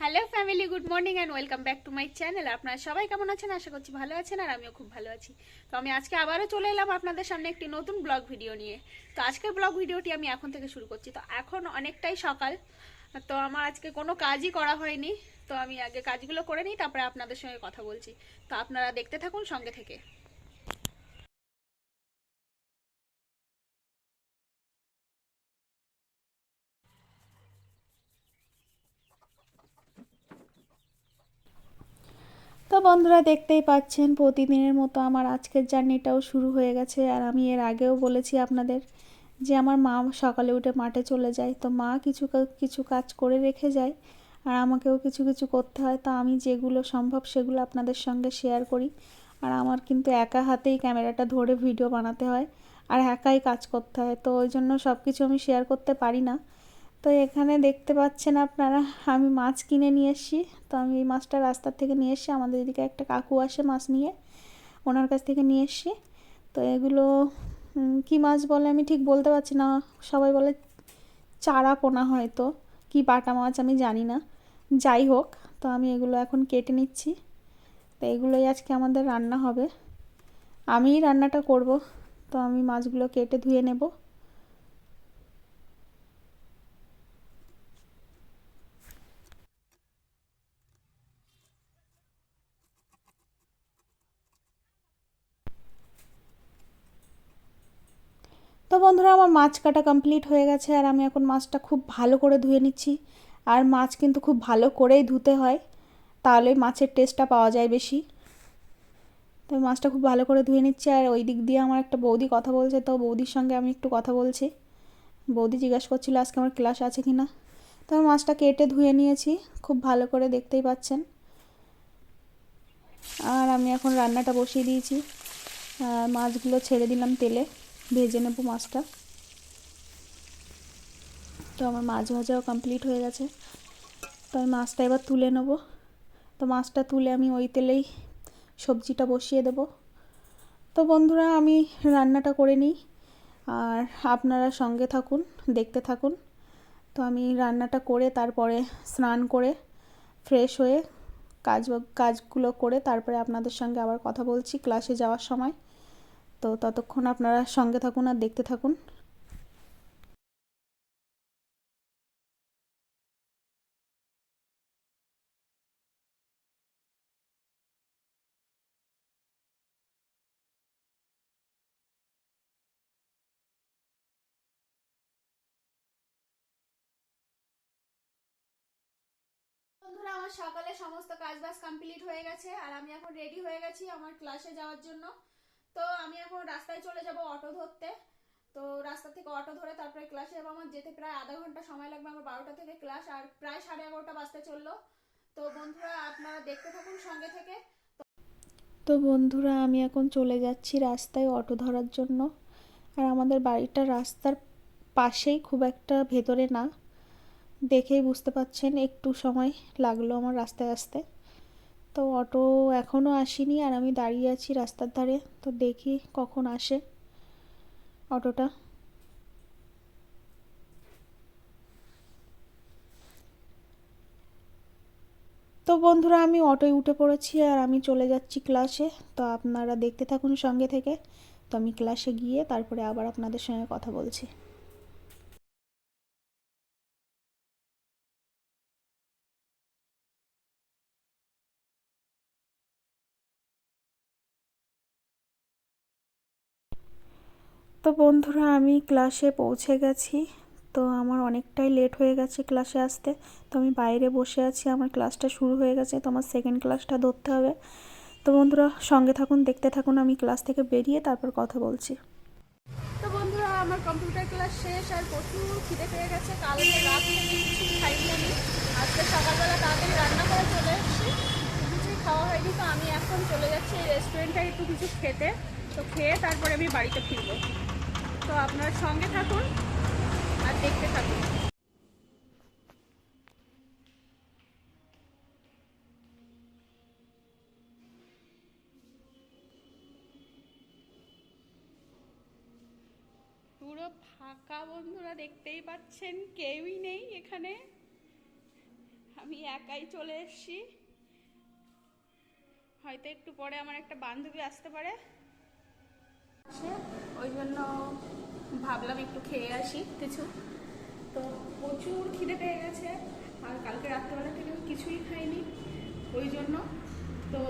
Hello family good morning and welcome back to my channel আপনারা সবাই কেমন আছেন? আশা করছি ভালো আছেন আর আমিও খুব ভালো আছি। তো আমি আজকে আবারও চলে এলাম আপনাদের সামনে একটি নতুন ব্লগ ভিডিও নিয়ে। তো আজকের ব্লগ ভিডিওটি আমি এখন থেকে শুরু করছি। তো এখন অনেকটাই সকাল। তো আমার আজকে কোনো কাজই করা হয়নি। তো আমি আগে কাজগুলো করে নিই, তারপরে আপনাদের সঙ্গে কথা বলছি। তো আপনারা দেখতে থাকুন সঙ্গে থেকে। তো বন্ধুরা দেখতেই পাচ্ছেন, প্রতিদিনের মতো আমার আজকের জার্নিটাও শুরু হয়ে গেছে। আর আমি এর আগেও বলেছি আপনাদের যে আমার মা সকালে উঠে মাঠে চলে যায়। তো মা কিছু কিছু কাজ করে রেখে যায় আর আমাকেও কিছু কিছু করতে হয়। তো আমি যেগুলো সম্ভব সেগুলো আপনাদের সঙ্গে শেয়ার করি। আর আমার কিন্তু একা হাতেই ক্যামেরাটা ধরে ভিডিও বানাতে হয় আর একাই কাজ করতে হয়। তো ওই জন্য সব কিছু আমি শেয়ার করতে পারি না। তো এখানে দেখতে পাচ্ছেন আপনারা, আমি মাছ কিনে নিয়ে এসেছি তো আমি এই মাছটা রাস্তার থেকে নিয়ে এসেছি আমাদের এদিকে একটা কাকু আসে মাছ নিয়ে, ওনার কাছ থেকে নিয়ে এসেছি তো এগুলো কি মাছ বলে আমি ঠিক বলতে পারছি না। সবাই বলে চারা পোনা হয়তো, কি বাটা মাছ আমি জানি না। যাই হোক, তো আমি এগুলো এখন কেটে নিচ্ছি। তো এগুলোই আজকে আমাদের রান্না হবে। আমিই রান্নাটা করব। তো আমি মাছগুলো কেটে ধুয়ে নেব। বন্ধুরা, আমার মাছ কাটা কমপ্লিট হয়ে গেছে আর আমি এখন মাছটা খুব ভালো করে ধুয়ে নিচ্ছি। আর মাছ কিন্তু খুব ভালো করেই ধুতে হয়, তাহলে মাছের টেস্টটা পাওয়া যায় বেশি। তো মাছটা খুব ভালো করে ধুয়ে নিচ্ছি আর ওই দিক দিয়ে আমার একটা বৌদি কথা বলছে, তো বৌদির সঙ্গে আমি একটু কথা বলছি। বৌদি জিজ্ঞাসা করছিল, আজকে আমার ক্লাস আছে কি না তো আমি মাছটা কেটে ধুয়ে নিয়েছি, খুব ভালো করে দেখতেই পাচ্ছেন। আর আমি এখন রান্নাটা বসিয়ে দিয়েছি। মাছগুলো ছেড়ে দিলাম তেলে। ভেজে নেব মাছটা। তো আমার মাছ ভাজাও কমপ্লিট হয়ে গেছে। তো আমি মাছটা এবার তুলে নেব। তো মাছটা তুলে আমি ওই তেলেই সবজিটা বসিয়ে দেব। তো বন্ধুরা, আমি রান্নাটা করে নিই। আর আপনারা সঙ্গে থাকুন, দেখতে থাকুন। তো আমি রান্নাটা করে তারপরে স্নান করে ফ্রেশ হয়ে কাজ, কাজগুলো করে তারপরে আপনাদের সঙ্গে আবার কথা বলছি ক্লাসে যাওয়ার সময়। তো ততক্ষণ আপনারা সঙ্গে থাকুন আর দেখতে থাকুন। আমার সকালে সমস্ত কাজ বাজ কমপ্লিট হয়ে গেছে আর আমি এখন রেডি হয়ে গেছি আমার ক্লাসে যাওয়ার জন্য। তো আমি এখন রাস্তায় চলে যাব অটো ধরতে। তো রাস্তা থেকে অটো ধরে তারপরে ক্লাসে যাব। আমার যেতে প্রায় আধা ঘণ্টা সময় লাগবে আমার বারোটা থেকে ক্লাস আর প্রায় সাড়ে এগারোটা বাজতে চলল। তো বন্ধুরা, আপনারা দেখতে থাকুন সঙ্গে থেকে। তো বন্ধুরা, আমি এখন চলে যাচ্ছি রাস্তায় অটো ধরার জন্য। আর আমাদের বাড়িটা রাস্তার পাশেই খুব একটা ভেতরে না। দেখেই বুঝতে পাচ্ছেন, একটু সময় লাগল আমার রাস্তায় আসতে। তো অটো এখনও আসেনি আর আমি দাঁড়িয়ে আছি রাস্তার ধারে। তো দেখি কখন আসে অটোটা। তো বন্ধুরা, আমি অটোয় উঠে পড়েছি আর আমি চলে যাচ্ছি ক্লাসে। তো আপনারা দেখতে থাকুন সঙ্গে থেকে। তো আমি ক্লাসে গিয়ে তারপরে আবার আপনাদের সঙ্গে কথা বলছি। তো বন্ধুরা, আমি ক্লাসে পৌঁছে গেছি। তো আমার অনেকটাই লেট হয়ে গেছে ক্লাসে আসতে। তো আমি বাইরে বসে আছি, আমার ক্লাসটা শুরু হয়ে গেছে, তো আমার সেকেন্ড ক্লাসটা ধরতে হবে। তো বন্ধুরা, সঙ্গে থাকুন, দেখতে থাকুন, আমি ক্লাস থেকে বেরিয়ে তারপর কথা বলছি। তো বন্ধুরা, আমার কম্পিউটার ক্লাস শেষ, আর প্রচুর খিদে পেয়ে গেছে। কালকে রাত থেকে কিছু খাইনি আমি। আজকে সকালবেলা তাড়াতাড়ি রান্না করে চলে এসেছি। কিছুই খাওয়া হয়নি, তো আমি এখন চলে যাচ্ছি এই রেস্টুরেন্টে একটু কিছু খেতে। তো খেয়ে তারপরে আমি বাড়িতে ফিরবো। তো আপনার সঙ্গে থাকুন আর দেখতে থাকুন। পুরো ফাঁকা বন্ধুরা দেখতেই পাচ্ছেন, কেউই নেই এখানে। আমি একাই চলে এসেছি। হয়তো একটু পরে আমার একটা বান্ধবী আসতে পারে। ওই জন্য ভাবলাম একটু খেয়ে আসি কিছু। তো প্রচুর খিদে পেয়ে গেছে, আর কালকে রাত্রেবেলা থেকে আমি কিছুই খাইনি, ওই জন্য। তো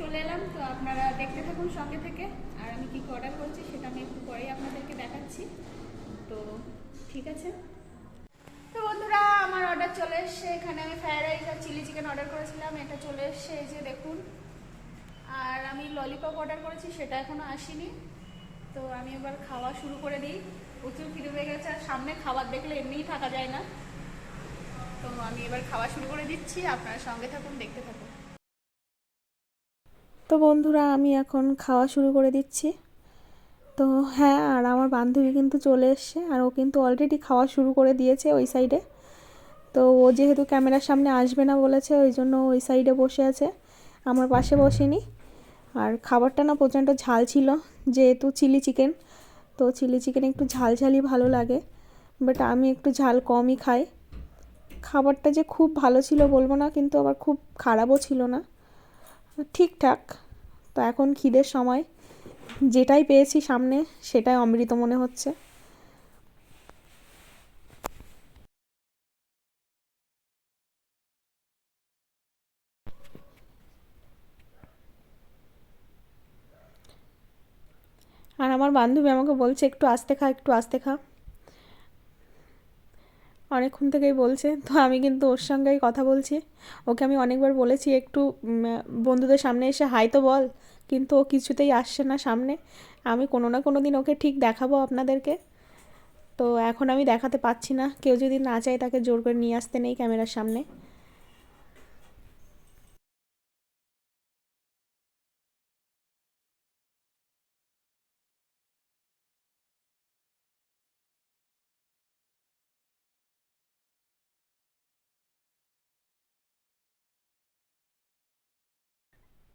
চলে এলাম, তো আপনারা দেখতে থাকুন সঙ্গে থেকে, আর আমি কী অর্ডার করেছি সেটা আমি একটু পরেই আপনাদেরকে দেখাচ্ছি। তো ঠিক আছে। তো বন্ধুরা, আমার অর্ডার চলে এসছে, এখানে আমি ফ্রাইড রাইস আর চিলি চিকেন অর্ডার করেছিলাম, এটা চলে এসছে, এই যে দেখুন। আর আমি ললিপপ অর্ডার করেছি, সেটা এখনও আসেনি। তো আমি এবার খাওয়া শুরু করে দিই। প্রচুর খিদে পেয়ে গেছে আর সামনে খাবার দেখলে এমনিই থাকা যায় না। তো আমি এবার খাওয়া শুরু করে দিচ্ছি, আপনারা সঙ্গে থাকুন, দেখতে থাকুন। তো বন্ধুরা, আমি এখন খাওয়া শুরু করে দিচ্ছি। তো হ্যাঁ আর আমার বান্ধবী কিন্তু চলে এসছে, আর ও কিন্তু অলরেডি খাওয়া শুরু করে দিয়েছে ওই সাইডে তো ও যেহেতু ক্যামেরার সামনে আসবে না বলেছে, ওই জন্য ওই সাইডে বসে আছে। আমার পাশে বসেনি। আর খাবারটা না প্রচণ্ড ঝাল ছিল, যেহেতু চিলি চিকেন। তো চিলি চিকেন একটু ঝাল ঝালই ভালো লাগে বাট আমি একটু ঝাল কমই খাই। খাবারটা যে খুব ভালো ছিল বলব না, কিন্তু আবার খুব খারাপও ছিল না। ঠিকঠাক, তো এখন খিদের সময়, যেটাই পেয়েছি সামনে, সেটাই অমৃত মনে হচ্ছে। আমার বান্ধবী আমাকে বলছে, একটু আস্তে খা, একটু আস্তে খা। অনেকক্ষণ থেকেই বলছে, তো আমি কিন্তু ওর সঙ্গেই কথা বলছি। ওকে আমি অনেকবার বলেছি, একটু বন্ধুদের সামনে এসে হাই তো বল। কিন্তু ও কিছুতেই আসছে না সামনে। আমি কোনো না কোনো দিন ওকে ঠিক দেখাবো আপনাদেরকে। তো এখন আমি দেখাতে পাচ্ছি না। কেউ যদি না চায় তাকে জোর করে নিয়ে আসতে নেই ক্যামেরার সামনে।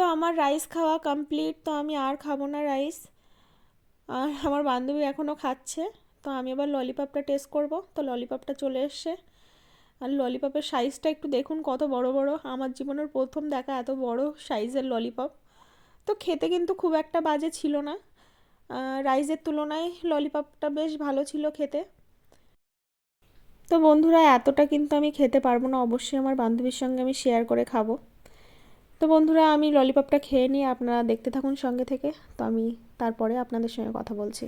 তো আমার রাইস খাওয়া কমপ্লিট তো আমি আর খাব না রাইস আর আমার বান্ধবী এখনও খাচ্ছে, তো আমি এবার ললিপপটা টেস্ট করব। তো ললিপপটা চলে এসছে। আর ললিপপের সাইজটা একটু দেখুন কত বড় বড়। আমার জীবনের প্রথম দেখা এত বড় সাইজের ললিপপ তো খেতে কিন্তু খুব একটা বাজে ছিল না। রাইসের তুলনায় ললিপপটা বেশ ভালো ছিল খেতে। তো বন্ধুরা, এতটা কিন্তু আমি খেতে পারব না। অবশ্যই আমার বান্ধবীর সঙ্গে আমি শেয়ার করে খাব। তো বন্ধুরা, আমি ললিপপটা খেয়ে নিয়ে আপনারা দেখতে থাকুন সঙ্গে থেকে। তো আমি তারপরে আপনাদের সঙ্গে কথা বলছি।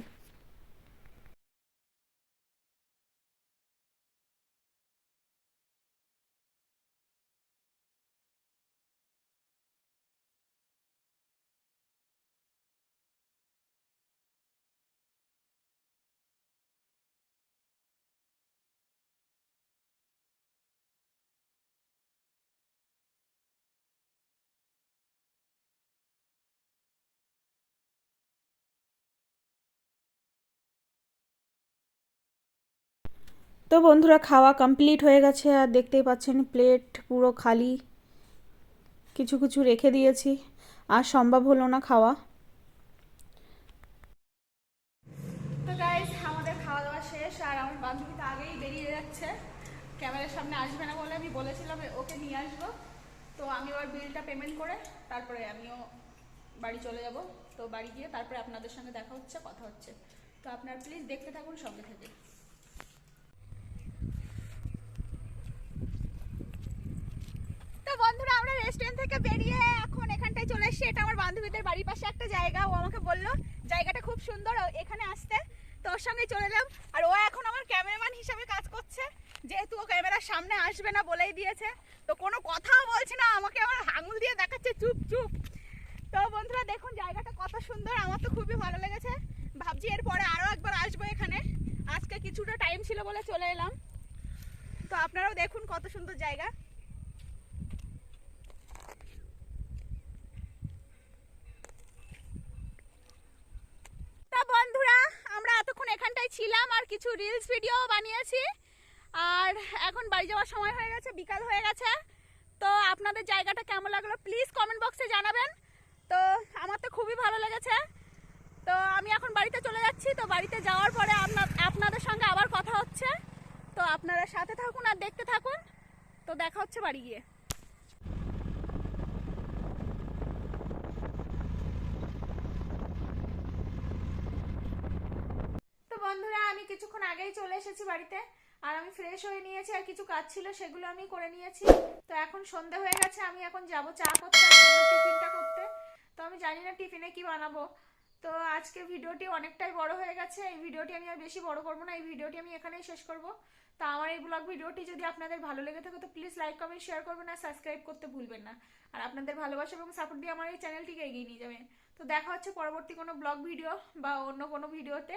তো বন্ধুরা, খাওয়া কমপ্লিট হয়ে গেছে আর দেখতেই পাচ্ছেন প্লেট পুরো খালি। কিছু কিছু রেখে দিয়েছি, আর সম্ভব হলো না খাওয়া। তো গাইজ আমাদের খাওয়া দাওয়া শেষ, আর আমার বান্ধবী তো আগেই বেরিয়ে যাচ্ছে। ক্যামেরার সামনে আসবে না বলে আমি বলেছিলাম ওকে নিয়ে আসব। তো আমি এবার বিলটা পেমেন্ট করে তারপরে আমিও বাড়ি চলে যাব। তো বাড়ি গিয়ে তারপরে আপনাদের সঙ্গে দেখা হচ্ছে, কথা হচ্ছে। তো আপনার প্লিজ দেখতে থাকুন সঙ্গে থেকে। বন্ধুরা, আমরা রেস্টুরেন্ট থেকে বেরিয়ে এখন এখানটায় চলে এসেছি। এটা আমার বান্ধবীদের বাড়ির পাশে একটা জায়গা, ও আমাকে বলল, জায়গাটা খুব সুন্দর এখানে আসতে। তো ওর সঙ্গে চলে এলাম, আর ও এখন আমার ক্যামেরাম্যান হিসাবে কাজ করছে। যেহেতু ও ক্যামেরার সামনে আসবে না বলেই দিয়েছে, তো কোনো কথাও বলছে না, আমাকে আমার আঙুল দিয়ে দেখাচ্ছে, চুপ চুপ। তো বন্ধুরা, দেখুন জায়গাটা কত সুন্দর, আমার তো খুবই ভালো লেগেছে। ভাবছি এরপরে আরও একবার আসব এখানে। আজকে কিছুটা টাইম ছিল বলে চলে এলাম। তো আপনারাও দেখুন কত সুন্দর জায়গা। বন্ধুরা, আমরা এতক্ষণ এখানটায় ছিলাম আর কিছু রিলস ভিডিও বানিয়েছি। আর এখন বাড়ি যাওয়ার সময় হয়ে গেছে, বিকাল হয়ে গেছে। তো আপনাদের জায়গাটা কেমন লাগল প্লিজ কমেন্ট বক্সে জানাবেন। তো আমার তো খুবই ভালো লেগেছে। তো আমি এখন বাড়িতে চলে যাচ্ছি। তো বাড়িতে যাওয়ার পরে আপনা- আপনাদের সঙ্গে আবার কথা হচ্ছে। তো আপনারা সাথে থাকুন আর দেখতে থাকুন। তো দেখা হচ্ছে বাড়ি গিয়ে তো বন্ধুরা আমি কিছুক্ষণ আগেই চলে এসেছি বাড়িতে, আর আমি ফ্রেশ হয়ে নিয়েছি, আর কিছু কাজ ছিল সেগুলো আমি করে নিয়েছি। তো এখন সন্ধে হয়ে গেছে, আমি এখন যাব চা করতে টিফিনটা করতে। তো আমি জানি না টিফিনে কি বানাবো। তো আজকে ভিডিওটি অনেকটাই বড় হয়ে গেছে, এই ভিডিওটি আমি আর বেশি বড় করব না, এই ভিডিওটি আমি এখানেই শেষ করব। তো আমার এই ব্লগ ভিডিওটি যদি আপনাদের ভালো লেগে থাকে, তো প্লিজ লাইক কমেন্ট শেয়ার করবেন, আর সাবস্ক্রাইব করতে ভুলবেন না। আর আপনাদের ভালোবাসা এবং সাপোর্ট দিয়ে আমার এই চ্যানেলটিকে এগিয়ে নিয়ে যাবেন। তো দেখা হচ্ছে পরবর্তী কোনো ব্লগ ভিডিও বা অন্য কোনো ভিডিওতে।